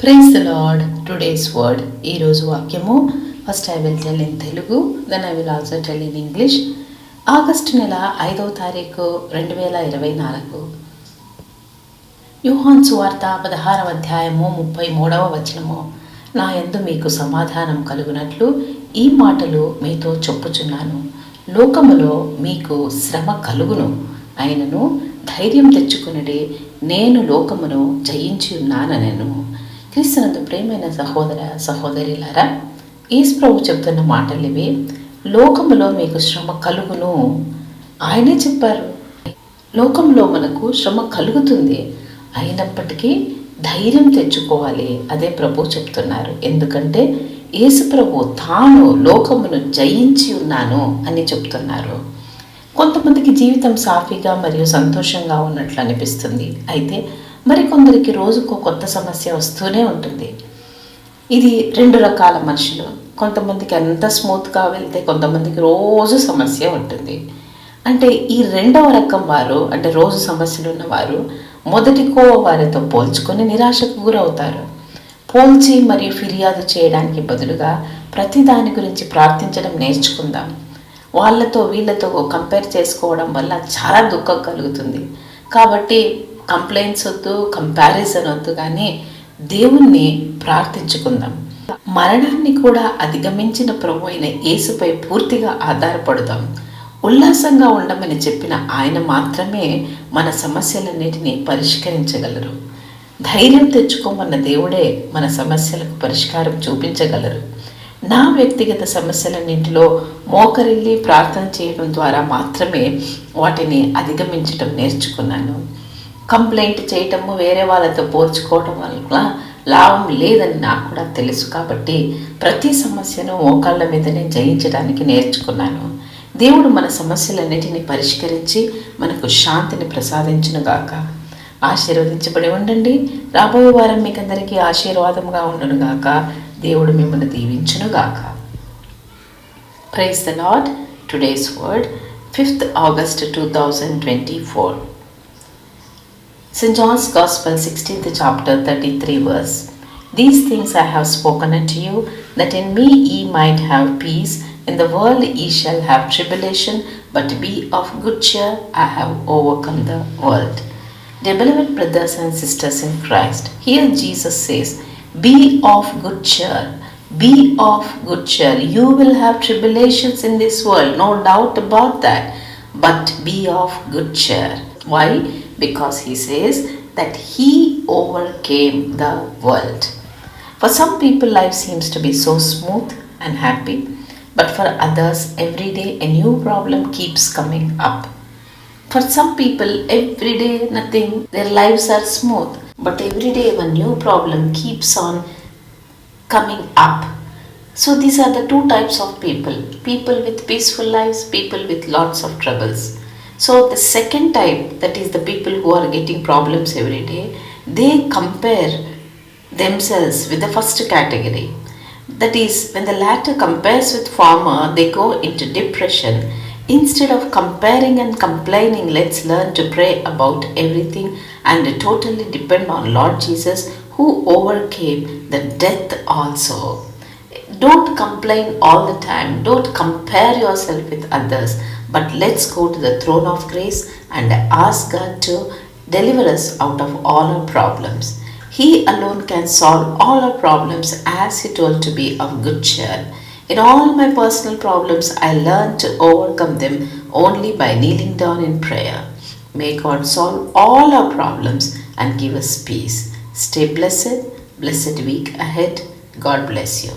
Praise the Lord today's word ఈరోజు వాక్యము. First I will tell in Telugu then I will also tell in English August నెల ఐదవ తారీఖు రెండు వేల ఇరవై నాలుగు. యూహాన్ సువార్త పదహారవ అధ్యాయము ముప్పై మూడవ వచనము. నా ఎందు మీకు సమాధానం కలుగునట్లు ఈ మాటలు మీతో చెప్పుచున్నాను. లోకములో మీకు శ్రమ కలుగును. అయినను ధైర్యం తెచ్చుకునడే నేను లోకమును జయించి ఉన్నాననెను. క్రీస్తునందు ప్రేమైన సహోదర సహోదరిలారా ఈస్ ప్రభు చెప్తున్న మాటలు ఇవి. లోకములో మీకు శ్రమ కలుగును ఆయనే చెప్పారు. లోకంలో మనకు శ్రమ కలుగుతుంది. అయినప్పటికీ ధైర్యం తెచ్చుకోవాలి. అదే ప్రభు చెప్తున్నారు. ఎందుకంటే యేసు ప్రభు తాను లోకమును జయించి ఉన్నాను అని చెప్తున్నారు. కొంతమందికి జీవితం సాఫీగా మరియు సంతోషంగా ఉన్నట్లు అనిపిస్తుంది. అయితే మరికొందరికి రోజుకో కొత్త సమస్య వస్తూనే ఉంటుంది. ఇది రెండు రకాల మనుషులు. కొంతమందికి అంత స్మూత్గా వెళ్తే కొంతమందికి రోజు సమస్య ఉంటుంది. అంటే ఈ రెండవ రకం వారు అంటే రోజు సమస్యలు ఉన్నవారు మొదటికో వారితో పోల్చుకొని నిరాశకు గురవుతారు. పోల్చి మరియు ఫిర్యాదు చేయడానికి బదులుగా ప్రతి దాని గురించి ప్రార్థించడం నేర్చుకుందాం. వాళ్ళతో వీళ్ళతో కంపేర్ చేసుకోవడం వల్ల చాలా దుఃఖం కలుగుతుంది. కాబట్టి కంప్లైంట్స్ వద్దు కంపారిజన్ వద్దు కానీ దేవుణ్ణి ప్రార్థించుకుందాం. మరణాన్ని కూడా అధిగమించిన ప్రభు అయిన యేసుపై పూర్తిగా ఆధారపడదాం. ఉల్లాసంగా ఉండమని చెప్పిన ఆయన మాత్రమే మన సమస్యలన్నిటినీ పరిష్కరించగలరు. ధైర్యం తెచ్చుకోమన్న దేవుడే మన సమస్యలకు పరిష్కారం చూపించగలరు. నా వ్యక్తిగత సమస్యలన్నింటిలో మోకరిల్లి ప్రార్థన చేయడం ద్వారా మాత్రమే వాటిని అధిగమించటం నేర్చుకున్నాను. కంప్లైంట్ చేయటము వేరే వాళ్ళతో పోల్చుకోవటం వల్ల లాభం లేదని నాకు కూడా తెలుసు. కాబట్టి ప్రతి సమస్యను మోకాళ్ళ మీదనే జయించడానికి నేర్చుకున్నాను. దేవుడు మన సమస్యలన్నిటిని పరిష్కరించి మనకు శాంతిని ప్రసాదించునుగాక. ఆశీర్వదించబడి ఉండండి. రాబోయే వారం మీకు అందరికీ ఆశీర్వాదంగా ఉండునుగాక. దేవుడు మిమ్మల్ని దీవించునుగాక. Praise the Lord today's word fifth August two thousand twenty four St. John's Gospel, 16th chapter, 33 verse. These things I have spoken unto you, that in me ye might have peace. In the world ye shall have tribulation, but be of good cheer, I have overcome the world. Dear beloved brothers and sisters in Christ, here Jesus says, Be of good cheer. Be of good cheer. You will have tribulations in this world, no doubt about that, but be of good cheer. Why? Because he says that he overcame the world. For some people, life seems to be so smooth and happy, but for others, every day a new problem keeps coming up. For some people, every day nothing, their lives are smooth, but every day a new problem keeps on coming up. So, these are the two types of people people with peaceful lives, people with lots of troubles. So, the second type, that is the people who are getting problems every day, they compare themselves with the first category. That is, when the latter compares with former, they go into depression. Instead of comparing and complaining, let's learn to pray about everything and totally depend on Lord Jesus who overcame the death also. Don't complain all the time, don't compare yourself with others, but let's go to the throne of grace and ask God to deliver us out of all our problems. He alone can solve all our problems as He told to be of good cheer. In all my personal problems, I learned to overcome them only by kneeling down in prayer. May God solve all our problems and give us peace. Stay blessed. Blessed week ahead. God bless you.